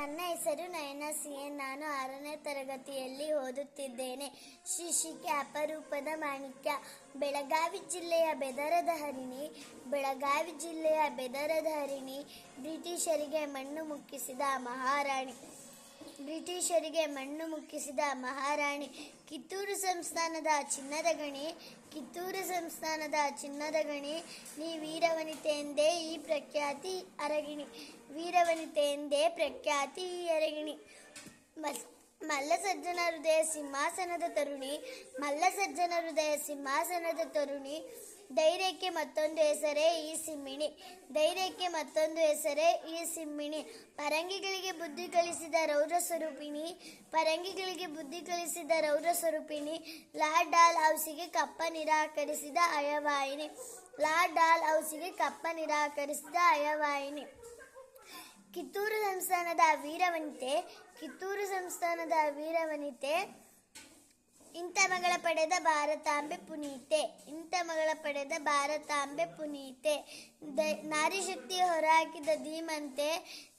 ನನ್ನ ಹೆಸರು ನಯನ C N ನಾನು ಆರನೇ ತರಗತಿಯಲ್ಲಿ ಓದುತ್ತಿದ್ದೇನೆ. ಶಿಶಿಕೆ ಅಪರೂಪದ ಮಾಣಿಕ್ಯ. ಬೆಳಗಾವಿ ಜಿಲ್ಲೆಯ ಬೆದರದ ಹರಿಣಿ ಬೆಳಗಾವಿ ಜಿಲ್ಲೆಯ ಬೆದರದ ಹರಿಣಿ ಬ್ರಿಟಿಷರಿಗೆ ಮಣ್ಣು ಮುಕ್ಕಿಸಿದ ಮಹಾರಾಣಿ. ಬ್ರಿಟಿಷರಿಗೆ ಮಣ್ಣು ಮುಕ್ಕಿಸಿದ ಮಹಾರಾಣಿ ಕಿತ್ತೂರು ಸಂಸ್ಥಾನದ ಚಿನ್ನದ ಗಣಿ, ಕಿತ್ತೂರು ಸಂಸ್ಥಾನದ ಚಿನ್ನದ ಗಣಿ, ನೀ ವೀರವನಿತೆ ಎಂದೇ ಈ ಪ್ರಖ್ಯಾತಿ ಅರಗಿಣಿ, ವೀರವನಿತೆ ಎಂದೇ ಪ್ರಖ್ಯಾತಿ ಅರಗಿಣಿ. ಮಲ್ ಮಲ್ಲಸಜ್ಜನ ಹೃದಯ ಸಿಂಹಾಸನದ ತರುಣಿ, ಮಲ್ಲಸಜ್ಜನ ಹೃದಯ ಸಿಂಹಾಸನದ ತರುಣಿ. ಧೈರ್ಯಕ್ಕೆ ಮತ್ತೊಂದು ಹೆಸರೇ ಈ ಸಿಮ್ಮಿಣಿ ಧೈರ್ಯಕ್ಕೆ ಮತ್ತೊಂದು ಹೆಸರೇ ಈ ಸಿಮ್ಮಿಣಿ ಪರಂಗಿಗಳಿಗೆ ಬುದ್ಧಿ ಕಲಿಸಿದ ರೌದ್ರ ಸ್ವರೂಪಿಣಿ, ಪರಂಗಿಗಳಿಗೆ ಬುದ್ಧಿ ಕಲಿಸಿದ ರೌದ್ರ ಸ್ವರೂಪಿಣಿ. ಲಾ ಡಾಲ್ ಹೌಸಿಗೆ ಕಪ್ಪ ನಿರಾಕರಿಸಿದ ಅಯವಾಯಿನಿ ಲಾ ಡಾಲ್ ಹೌಸಿಗೆ ಕಪ್ಪ ನಿರಾಕರಿಸಿದ ಅಯವಾಯಿನಿ ಕಿತ್ತೂರು ಸಂಸ್ಥಾನದ ವೀರವನಿತೆ, ಕಿತ್ತೂರು ಸಂಸ್ಥಾನದ ವೀರವನಿತೆ, ಇಂಥ ಮಗಳ ಪಡೆದ ಭಾರತಾಂಬೆ ಪುನೀತೆ, ಇಂಥ ಮಗಳ ಪಡೆದ ಭಾರತಾಂಬೆ ಪುನೀತೆ. ದ ನಾರಿಶಕ್ತಿ ಹೊರಹಾಕಿದ ಧೀಮಂತೆ,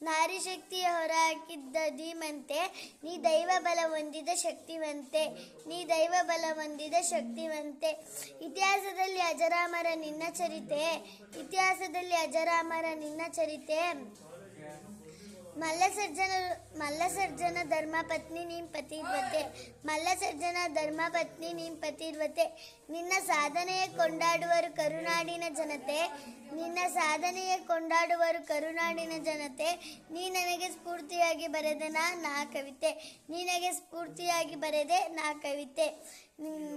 ನಾರಿ ಶಕ್ತಿಯ ಹೊರಹಾಕಿದ್ದ ಧೀಮಂತೆ, ನೀ ದೈವ ಬಲ ಹೊಂದಿದ ಶಕ್ತಿವಂತೆ, ನೀ ದೈವ ಬಲ ಹೊಂದಿದ ಶಕ್ತಿವಂತೆ. ಇತಿಹಾಸದಲ್ಲಿ ಅಜರಾಮರ ನಿನ್ನ ಚರಿತೆ, ಇತಿಹಾಸದಲ್ಲಿ ಅಜರಾಮರ ನಿನ್ನ ಚರಿತೆ. ಮಲ್ಲಸರ್ಜನ ಮಲ್ಲಸರ್ಜನ ಧರ್ಮಪತ್ನಿ ನೀಂ ಪತಿರ್ವತೆ. ಮಲ್ಲಸರ್ಜನ ಧರ್ಮಪತ್ನಿ ನೀಂ ಪತಿರ್ವತೆ. ನಿನ್ನ ಸಾಧನೆಯ ಕೊಂಡಾಡುವರು ಕರುನಾಡಿನ ಜನತೆ. ನಿನ್ನ ಸಾಧನೆಯ ಕೊಂಡಾಡುವರು ಕರುನಾಡಿನ ಜನತೆ. ನೀ ನನಗೆ ಸ್ಫೂರ್ತಿಯಾಗಿ ಬರೆದ ನಾ ಕವಿತೆ. ನೀನಗೆ ಸ್ಫೂರ್ತಿಯಾಗಿ ಬರೆದೆ ನಾ ಕವಿತೆ.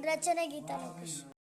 ರಚನೆ ಗೀತಾ